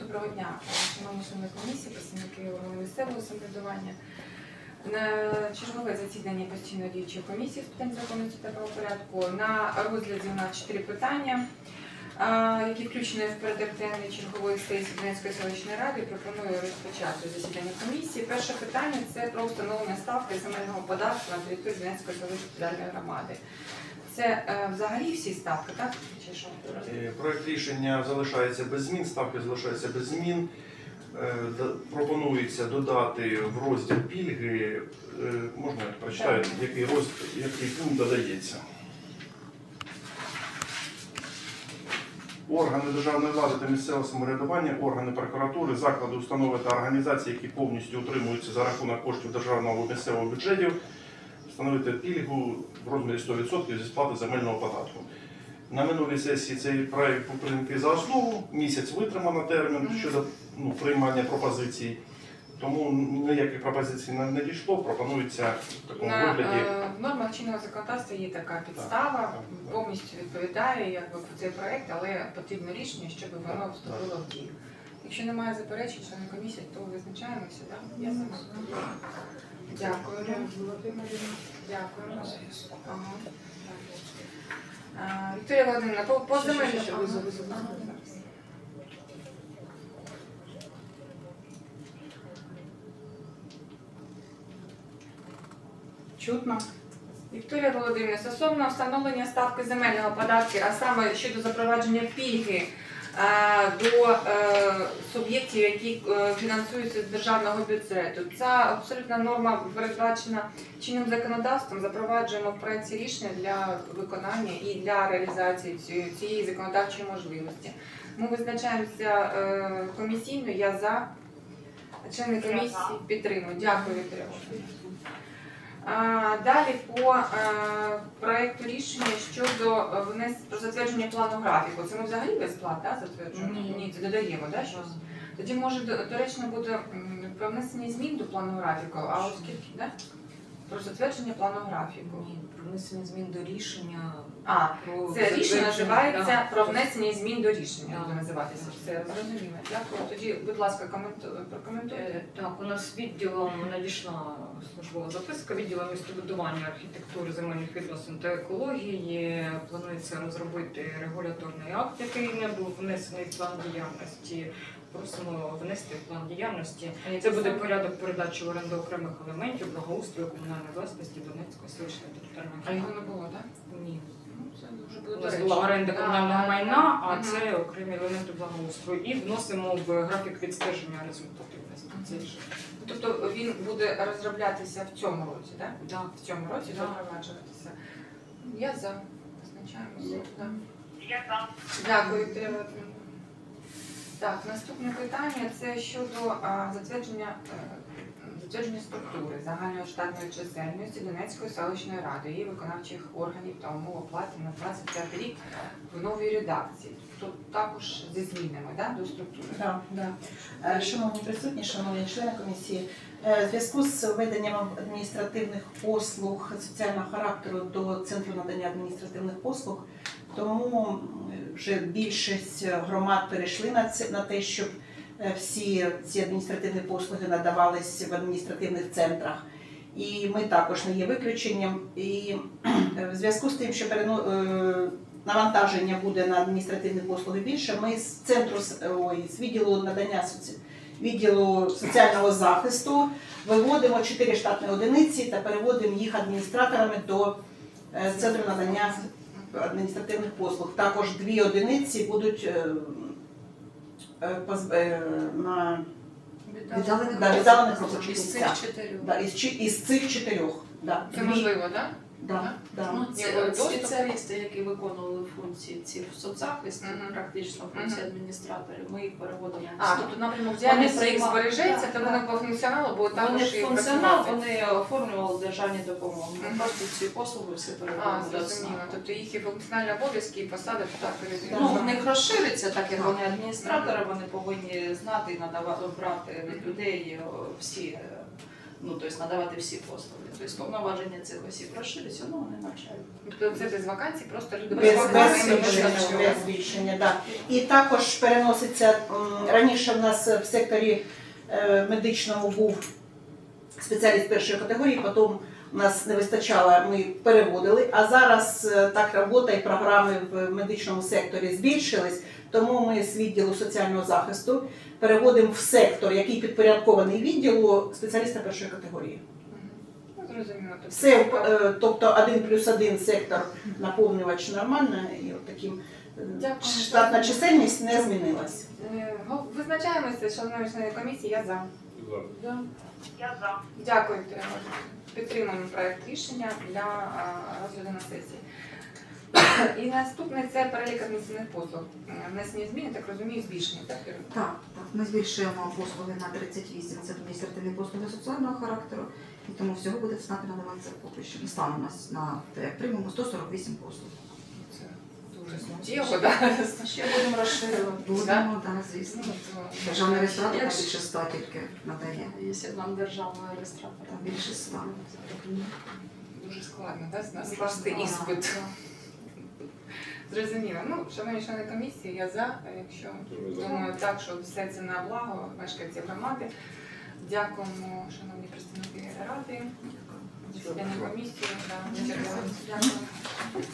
Доброго дня, шановні члени комісії, представники місцевого самоврядування. На чергове засідання постійно діючої комісії з питань законності та правопорядку. На розгляді у нас чотири питання, які включені в порядок денний чергової сесії Донецької селищної ради. Пропоную розпочати засідання комісії. Перше питання це про встановлення ставки земельного податку на території Донецької селищної громади. Це е, взагалі всі ставки, так? Чи що? Е, Проект рішення залишається без змін, ставки залишаються без змін. Е, Пропонується додати в розділ пільги, е, можна я прочитаю, який розділ, який пункт додається. Органи державної влади та місцевого самоврядування, органи прокуратури, заклади, установи та організації, які повністю утримуються за рахунок коштів державного місцевого бюджетів, встановити пільгу в розмірі 100% зі сплати земельного податку. На минулій сесії цей проект був прийнятий за основу, місяць витримано термін щодо ну, приймання пропозицій. Тому ніяких пропозицій не надійшло, пропонується в такому На вигляді. е, в нормах чинного законодавства є така підстава, так, так. повністю відповідає якби про цей проект, але потрібно рішення, щоб воно вступило в дію. Якщо немає заперечень, члени комісії, то визначаємося. Так? Я сама. Дякую. Дякую. Ага. А, Вікторія Володимирівна, по, по земельному. Чутно? Вікторія Володимирівна, стосовно встановлення ставки земельного податку, а саме щодо запровадження пільги е, до е, суб'єктів, які е, фінансуються з державного бюджету. Ця абсолютна норма передбачена чинним законодавством. Запроваджуємо в проекті рішення для виконання і для реалізації цієї, законодавчої можливості. Ми визначаємося комісійно. Я за. Члени комісії підтримують. Дякую, Вікторія Володимирівна. Далі по е, проекту рішення щодо е, внес про затвердження плану графіку. Це ми взагалі безплатно да, затверджуємо? Ні. Ні, це додаємо, да, щось? Тоді може доречно буде про внесення змін до плану графіку, а оскільки, да? Про затвердження плану графіку. Ні, про внесення змін до рішення. А, Про це рішення називається да. про внесення змін до рішення. Да. Буде називатися. Все зрозуміло. Дякую. Тоді, будь ласка, коменту- прокоментуйте. Е, Так, у нас відділом надійшла службова записка відділом містобудування, архітектури, земельних відносин та екології. Планується розробити регуляторний акт, який не був внесений в план діяльності. Просимо внести в план діяльності. Це буде порядок передачі в оренду окремих елементів благоустрою комунальної власності Донецької селищної територіальної А його не було, так? Ні. Ну, це дуже буде У нас була оренда комунального майна, а це окремі елементи благоустрою. І вносимо в графік відстеження результатів інвестицій. Тобто він буде розроблятися в цьому році, так? Да. В цьому році Да. запроваджуватися. Я за. Визначаємося. Да. Я за. Дякую, Володимирівна. Так, наступне питання це щодо а, затвердження, е, затвердження структури загальної штатної чисельності Донецької селищної ради і виконавчих органів та умов оплати на 25 рік в новій редакції. Тут також зі змінами да, до структури. Да, да. Е, Шановні присутні, шановні члени комісії, е, в зв'язку з введенням адміністративних послуг соціального характеру до центру надання адміністративних послуг, тому вже більшість громад перейшли на це на те, щоб е, всі ці адміністративні послуги надавались в адміністративних центрах. І ми також не є виключенням. І е, в зв'язку з тим, що перено- е, навантаження буде на адміністративні послуги більше, ми з центру ой, з відділу надання відділу соціального захисту виводимо 4 штатні одиниці та переводимо їх адміністраторами до центру надання адміністративних послуг. Також дві одиниці будуть е, е, поз- е, на віддалених робочих місцях. чотирьох. Із, цих чотирьох. Да, Це можливо, так? Да, да. Ну, Є це спеціалісти, які виконували функції ці в соцзахисті, Мгм. практично функції адміністраторів, ми їх переводимо. в А, тобто напрямок діяльності їх приймали, збережеться, так, то вони по функціоналу будуть Вони також і функціонал, працювати. вони оформлювали державні допомоги. Ми Мгм. просто ці послуги всі А, переводимо до зрозуміло. Тобто їх і функціональні обов'язки, і посади так. Ну, в них розшириться, так як вони адміністратори, вони повинні знати і надавати брати від людей о, всі е, Ну, тобто надавати всі послуги. Тобто повноваження цих осіб розширюються, ну вони навчають. Тобто це без вакансій, просто люди Без, без, без збільшення, да. І також переноситься раніше в нас в секторі е, медичному був спеціаліст першої категорії, потім у нас не вистачало, ми переводили. А зараз е, так робота і програми в медичному секторі збільшились, тому ми з відділу соціального захисту переводимо в сектор, який підпорядкований відділу спеціаліста першої категорії. Ну, зрозуміло. Тобто Все, така- е, тобто один плюс один сектор наповнювач нормально, і от таким е, Дякую. штатна чисельність не змінилась. Визначаємося, шановні члени комісії, я за. Я за. Дякую, Вікторія Володимирівна. Підтримуємо проект рішення для розгляду на сесії. І наступне це перелік адміністративних послуг. Внесені зміни, так розумію, збільшення. Так, Так, так, ми збільшуємо послуги на 38, це адміністративні послуги соціального характеру, і тому всього буде ЦНАПі надаватися поки що. І стане у нас на те, приймемо 148 послуг. Це да? Ще будемо розширювати. Будемо, так, звісно. Державний реєстратор більше 100 тільки надає. Якщо нам державного реєстратора. Там більше 100. Дуже складно, да, з нас скласти іспит. Зрозуміло. Ну, шановні члени комісії, я за, якщо думаю так, що все це на благо мешканців громади. Дякуємо, шановні представники ради, членам комісії. да, Дякую.